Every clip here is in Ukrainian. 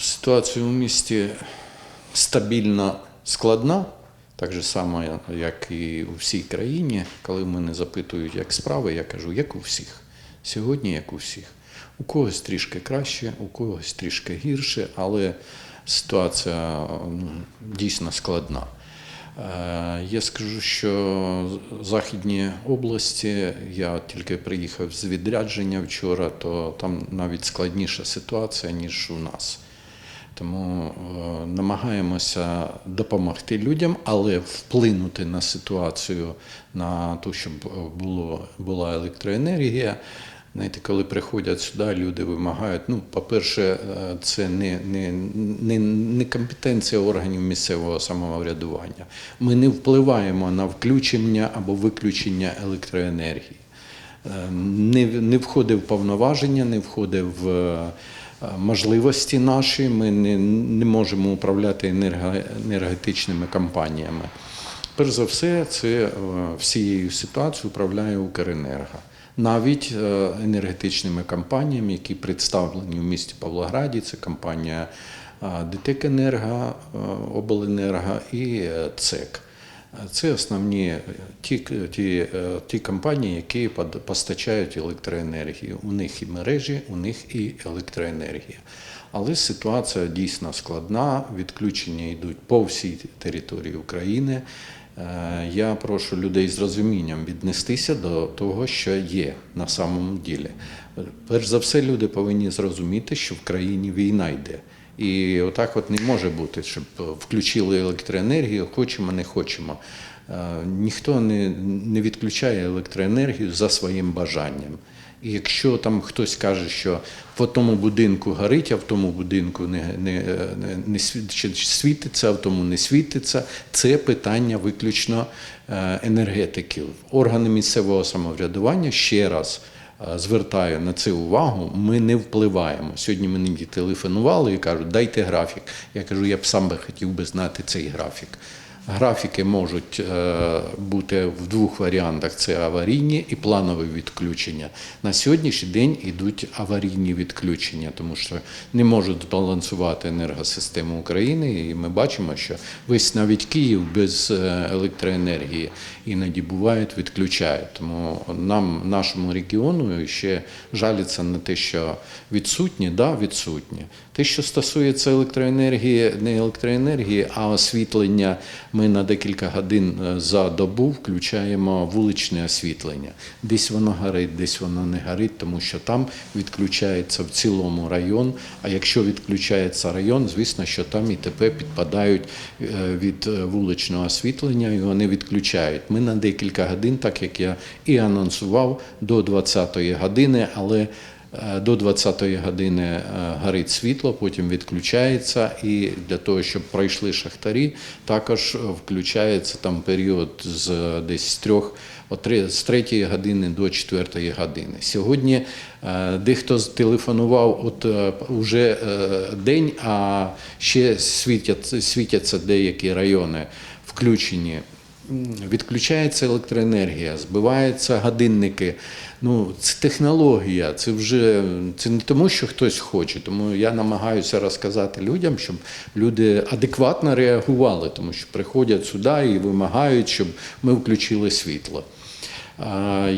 Ситуація у місті стабільно складна, так же само, як і у всій країні. Коли мене запитують, як справи, я кажу, як у всіх. Сьогодні, як у всіх. У когось трішки краще, у когось трішки гірше, але ситуація ну, дійсно складна. Е, Я скажу, що західні області, я тільки приїхав з відрядження вчора, то там навіть складніша ситуація, ніж у нас. Тому е, намагаємося допомогти людям, але вплинути на ситуацію, на те, щоб було, була електроенергія. Знаєте, коли приходять сюди, люди вимагають. Ну, по-перше, е, це не, не, не, не компетенція органів місцевого самоврядування. Ми не впливаємо на включення або виключення електроенергії. Е, Не, не входить в повноваження, не входить в е, можливості наші. Ми не, не можемо управляти енергетичними компаніями. Перш за все, це е, всією ситуацією управляє Укренерго. Навіть е, енергетичними компаніями, які представлені в місті Павлограді, це компанія е, ДТЕК Енерго, е, Обленерго і е, ЦЕК. Це основні ті, ті, е, ті компанії, які постачають електроенергію. У них і мережі, у них і електроенергія. Але ситуація дійсно складна. Відключення йдуть по всій території України. Е, Я прошу людей з розумінням віднестися до того, що є на самому ділі. Перш за все, люди повинні зрозуміти, що в країні війна йде. І отак от не може бути, щоб включили електроенергію, хочемо, не хочемо. Е, Ніхто не, не відключає електроенергію за своїм бажанням. І якщо там хтось каже, що в тому будинку горить, а в тому будинку не, не, не, не світиться, а в тому не світиться, це питання виключно е, енергетиків. Органи місцевого самоврядування ще раз е, звертаю на це увагу, ми не впливаємо. Сьогодні мені телефонували і кажуть, дайте графік. Я кажу, я б сам би хотів би знати цей графік. Графіки можуть е, бути в двох варіантах: це аварійні і планові відключення. На сьогоднішній день йдуть аварійні відключення, тому що не можуть збалансувати енергосистему України. І ми бачимо, що весь навіть Київ без е, електроенергії іноді бувають, відключають. Тому нам, нашому регіону, ще жаліться на те, що відсутні, да, відсутні. Те, що стосується електроенергії, не електроенергії, а освітлення, ми на декілька годин е, за добу включаємо вуличне освітлення. Десь воно горить, десь воно не горить, тому що там відключається в цілому район. А якщо відключається район, звісно, що там ІТП підпадають е, від е, вуличного освітлення і вони відключають. Ми на декілька годин, так як я і анонсував, до 20-ї години, але До 20-ї години е, горить світло, потім відключається, і для того, щоб пройшли шахтарі, також е, включається там період з е, десь з трьох з 3 години до 4 години. Сьогодні е, дехто телефонував, от е, уже е, день, а ще світять, світяться деякі райони включені. Відключається електроенергія, збиваються годинники. Ну, це технологія, це вже це не тому, що хтось хоче. Тому я намагаюся розказати людям, щоб люди адекватно реагували, тому що приходять сюди і вимагають, щоб ми включили світло.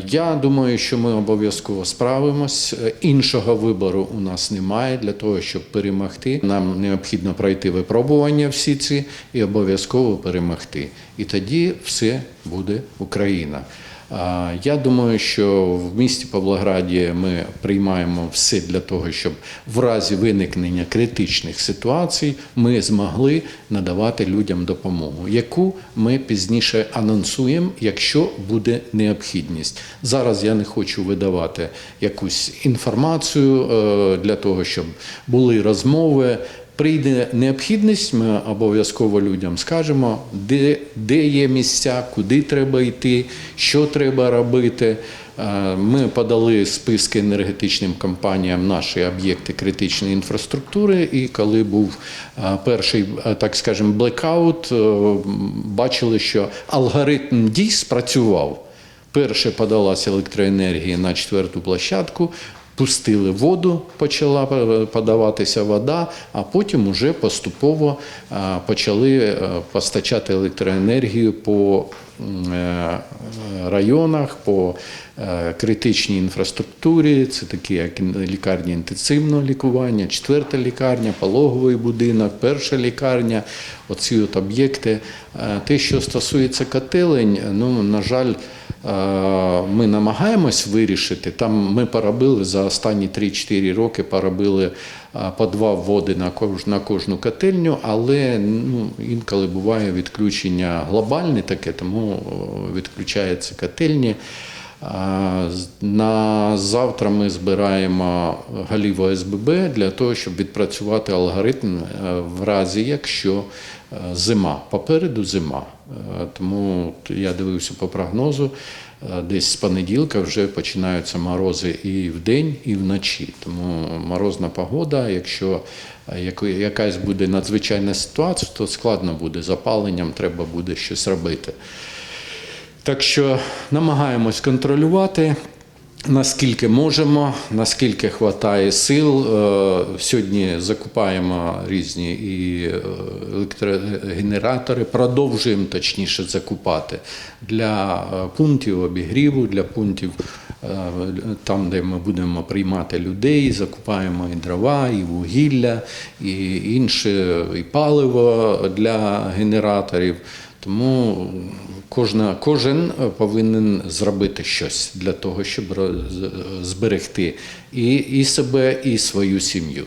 Я думаю, що ми обов'язково справимось. Е, Іншого вибору у нас немає для того, щоб перемогти. Нам необхідно пройти випробування всі ці і обов'язково перемогти. І тоді все буде Україна. Я думаю, що в місті Павлограді ми приймаємо все для того, щоб в разі виникнення критичних ситуацій ми змогли надавати людям допомогу, яку ми пізніше анонсуємо, якщо буде необхідність. Зараз я не хочу видавати якусь інформацію е, для того, щоб були розмови. Прийде необхідність, ми обов'язково людям скажемо, де, де є місця, куди треба йти, що треба робити. Е, Ми подали списки енергетичним компаніям наші об'єкти критичної інфраструктури. І коли був е, перший, е, так скажемо, блекаут, бачили, що алгоритм дій спрацював. Перше подалася електроенергія на четверту площадку. Пустили воду, почала е, подаватися вода, а потім уже поступово е, почали е, постачати електроенергію по районах, по критичній інфраструктурі. Це такі як лікарні інтенсивного лікування, четверта лікарня, пологовий будинок, перша лікарня. Оці от об'єкти. Те, що стосується котелень, ну на жаль. Е, Ми намагаємось вирішити. Там ми поробили за останні 3-4 роки поробили е, по два вводи на кож- на кожну котельню, але ну, інколи буває відключення глобальне таке, тому е, відключаються котельні. На завтра ми збираємо голів ОСББ для того, щоб відпрацювати алгоритм е, в разі, якщо е, зима. Попереду зима. Е, Тому я дивився по прогнозу. Десь з понеділка вже починаються морози і вдень, і вночі. Тому морозна погода. Якщо якась буде надзвичайна ситуація, то складно буде з опаленням, треба буде щось робити. Так що намагаємось контролювати. Наскільки можемо, наскільки вистачає сил. Е, Сьогодні закупаємо різні і е, електрогенератори, продовжуємо точніше закупати для е, пунктів обігріву, для пунктів там, де ми будемо приймати людей, закупаємо і дрова, і вугілля, і інше, і паливо для генераторів. Тому кожна, кожен повинен зробити щось для того, щоб зберегти і, і себе, і свою сім'ю.